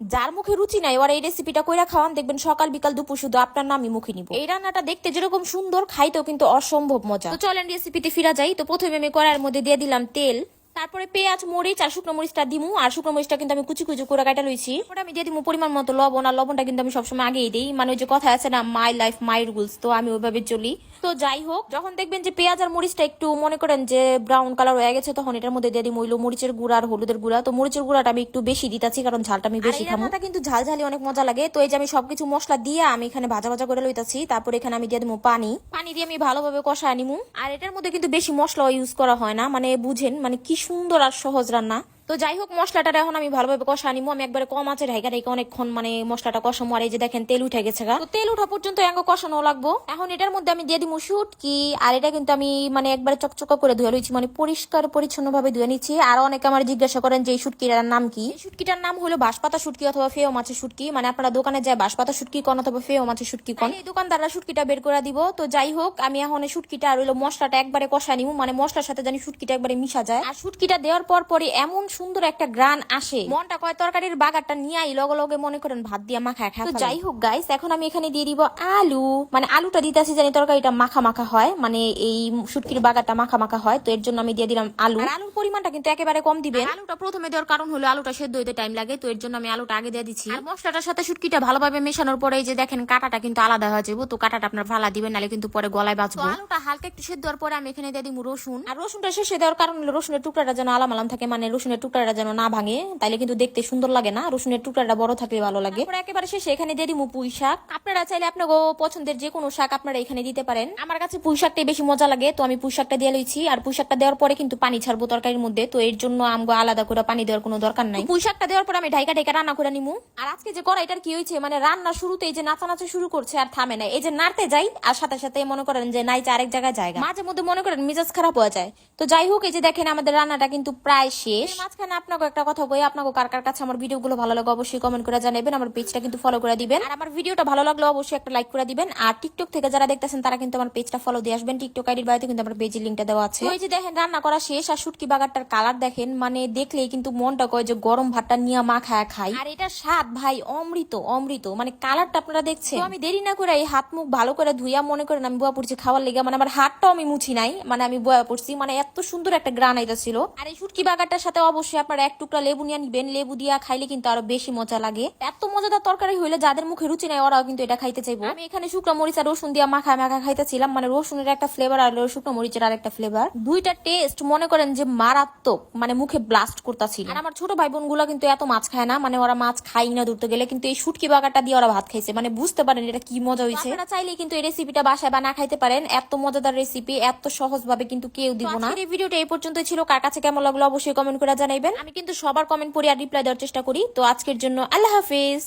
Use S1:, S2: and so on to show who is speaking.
S1: যার মুখে রুচি নাই ওরা এই রেসিপিটা কইরা খাওয়ান দেখবেন সকাল বিকাল দুপুর শুধু আপনার নামই মুখে নিব। এই রান্নাটা দেখতে যেরকম সুন্দর খাইতেও কিন্তু অসম্ভব মজা। তো চলেন রেসিপিতে ফিরা যাই। তো প্রথমে আমি কড়াইয়ের মধ্যে দিয়ে দিলাম তেল। তারপরে পেঁয়াজ মরিচ আর শুকনো মরিচটা দিমু। আর শুকনো মরিচটা কিন্তু আমি কুচি কুচি করে কাটা লইছি। ওটা আমি দিয়ে দিমু পরিমাণ মতো লবণ। আর লবণটা কিন্তু আমি সবসময় আগেই দিই। মানে ওই যে কথা আছে না মাই লাইফ মাই রুলস তো আমি ওইভাবে চলি। তো যাই হোক যখন দেখবেন যে পেঁয়াজ আর মরিচটা একটু মনে করেন যে ব্রাউন কালার হয়ে গেছে তখন এটার মধ্যে দিয়ে দিমু মরিচের গুঁড়া আর হলুদের গুঁড়া। তো মরিচের গুঁড়াটা আমি একটু বেশি দিতাছি কারণ ঝালটা আমি বেশি খাব রান্নাটা কিন্তু ঝাল ঝালি অনেক মজা লাগে। তো এই যে আমি সবকিছু মশলা দিয়ে আমি এখানে ভাজা ভাজা করে লইতাছি। তারপর এখানে আমি দিয়ে দিমু পানি। পানি দিয়ে আমি ভালোভাবে কষা নিমু। আর এটার মধ্যে কিন্তু বেশি মশলা ইউজ করা হয় না। মানে বুঝেন মানে কি সুন্দর আর সহজ রান্না। তো যাই হোক, মশলাটা এখন আমি ভালোভাবে কষা নিমু আমি একবারে কম আছে ঢাকা রেখে অনেকক্ষণ মানে মশলাটা কষামো আর এই যে দেখেন, তেল উঠে গেছে গা। তো তেল উঠা পর্যন্ত এঙ্গ কষানো লাগবো। এখন এটার মধ্যে আমি দিয়ে দিমু শুটকি, আর এটা কিন্তু আমি মানে একবারে চকচকা করে ধুয়ে লইছি মানে পরিষ্কার পরিচ্ছন্ন ভাবে ধুয়ে নিচ্ছি। আর অনেকে আমার জিজ্ঞাসা করেন যে, এই শুটকিটার নাম কি? শুটকিটার নাম হলো বাঁশপাতা শুটকি অথবা ফেও মাছের শুটকি। মানে আপনারা দোকানে যায় বাঁশপাতা শুটকি কোন অথবা ফেও মাছের শুটকি কোন। এই দোকানদাররা শুটকিটা বের করে দিব। তো যাই হোক, আমি এখন শুটকিটা আর হইল মশলাটা একবারে কষা নিমু মানে মশলার সাথে জানি শুটকিটা একবারে মিশা যায়। আর শুটকিটা দেওয়ার পর পরে এমন সুন্দর একটা গ্রান আসে। মনটা কয় তরকারির বাগারটা নিয়ে আই লগে লগে মনে করেন ভাত দিয়ে মাখা খা তো যাই হোক গাইস এখন আমি এখানে দিয়ে দিব আলু। মানে আলুটা দিতে আসি জানি তরকারিটা মাখা মাখা হয়। মানে এই শুটকির বাগারটা মাখা মাখা হয় তো এর জন্য আমি দিয়ে দিলাম আলু। আর আলুর পরিমাণটা কিন্তু একেবারে কম দিবেন। আলুটা প্রথমে দেওয়ার কারণ হলো আলুটা সেদ্ধ হইতে টাইম লাগে তো এর জন্য আমি আলুটা আগে দিয়ে দিচ্ছি আর মশলাটার সাথে শুটকিটা ভালোভাবে মেশানোর পরে এই যে দেখেন কাটাটা কিন্তু আলাদা হয়ে যাব তো কাটাটা আপনার ফালা দিবেন নালে কিন্তু পরে গলায় বাঁচবো। আলুটা হালকা একটু সেদ্ধ হওয়ার পরে আমি এখানে দিয়ে দিব রসুন। আর রসুনটা শেষে দেওয়ার কারণ হলো রসুনের টুকরাটা যেন আলাম আলাম থাকে মানে রসুনের টুকরাটা যেন না ভাঙে তাইলে কিন্তু দেখতে সুন্দর লাগে না। রসুনের টুকরাটা বড় থাকলে ভালো লাগে। একেবারে শেষে এখানে দিয়ে দিব পুঁই শাক। আপনারা চাইলে আপনার পছন্দের যে কোনো শাক আপনারা এখানে দিতে পারেন। আমার কাছে পুঁই শাকটাই বেশি মজা লাগে তো আমি পুঁই শাকটা দিয়ে লইছি। আর পুঁই শাকটা দেওয়ার পরে কিন্তু পানি ছাড়বো তরকারির মধ্যে তো এর জন্য আমগো আলাদা করে পানি দেওয়ার কোনো দরকার নাই। পুঁই শাকটা দেওয়ার পরে আমি ঢাইকা ঢাইকা রান্না করে নিমু। আর আজকে যে কড়াইটার কি হয়েছে মানে রান্না শুরুতে এই যে নাচানাচি শুরু করছে আর থামে না এই যে নাড়তে যাই আর সাথে সাথে মনে করেন যে নাইচে আরেক জায়গায় জায়গা। মাঝে মধ্যে মনে করেন মেজাজ খারাপ হয়ে যায়। তো যাই হোক এই যে দেখেন আমাদের রান্নাটা কিন্তু প্রায় শেষ। মাঝখানে আপনাকে একটা কথা কই আপনাকে কার কার কাছে আমার ভিডিওগুলো ভালো লাগে অবশ্যই কমেন্ট করে জানাবেন, আমার পেজটা কিন্তু ফলো করে দিবেন। আর আমার ভিডিওটা ভালো লাগলে অবশ্যই একটা লাইক করে দিবেন। আর টিকটক থেকে যারা দেখতেছেন, তারা কিন্তু আমার পেজটা ফলো দিয়ে আসবেন। টিকটক আইডির বাড়িতে কিন্তু আমার পেজের লিঙ্কটা দেওয়া আছে। এই যে দেখেন, রান্না করা শেষ আর শুটকি বাগারটার কালার দেখেন মানে দেখলেই কিন্তু মনটা কয় যে গরম ভাতটা নিয়ে মা খায়, খাই। আর এটা স্বাদ ভাই, অমৃত অমৃত। মানে কালারটা আপনারা দেখছেন। আমি দেরি না করে এই হাত মুখ ভালো করে ধুইয়া মনে করেন আমি বুয়া পড়ছি খাওয়ার লেগে মানে আমার হাতটাও আমি মুছি নাই মানে আমি বয়া পড়ছি মানে এত সুন্দর একটা গ্রান আইতা ছিল। আর এই শুটকি বাগারটার সাথে অবশ্যই আপনারা এক টুকরা লেবু নিয়ে নিবেন লেবু দিয়া খাইলে কিন্তু আরও বেশি মজা লাগে। এত মজাদার তরকারি হইলে যাদের মুখে রুচি নাই ওরাও কিন্তু এটা খাইতে চাইব। আমি এখানে শুকনো মরিচ আর রসুন দিয়া মাখা মাখা খাইতেছিলাম মানে রসুনের একটা ফ্লেভার আর শুকনো মরিচের আর একটা ফ্লেভার দুইটা টেস্ট মনে করেন যে মারাত্মক মানে মুখে ব্লাস্ট করতেছিল। আর আমার ছোট ভাই বোনগুলো কিন্তু এত মাছ খায় না মানে ওরা মাছ খাই না ধরতে গেলে, কিন্তু এই শুটকি বাগারটা দিয়ে ওরা ভাত খাইছে। মানে বুঝতে পারেন এটা কি মজা হয়েছে আপনারা চাইলে কিন্তু এই রেসিপিটা বাসায় বানা খাইতে পারেন। এত মজাদার রেসিপি এত সহজ ভাবে কিন্তু কেউ দিব না। এই ভিডিওটা এই পর্যন্ত ছিল। কার কাছে কেমন লাগল অবশ্যই কমেন্ট করে জানাইবেন আমি কিন্তু সবার কমেন্ট পড়ে আর রিপ্লাই দেওয়ার চেষ্টা করি। তো আজকের জন্য আল্লাহ হাফিজ।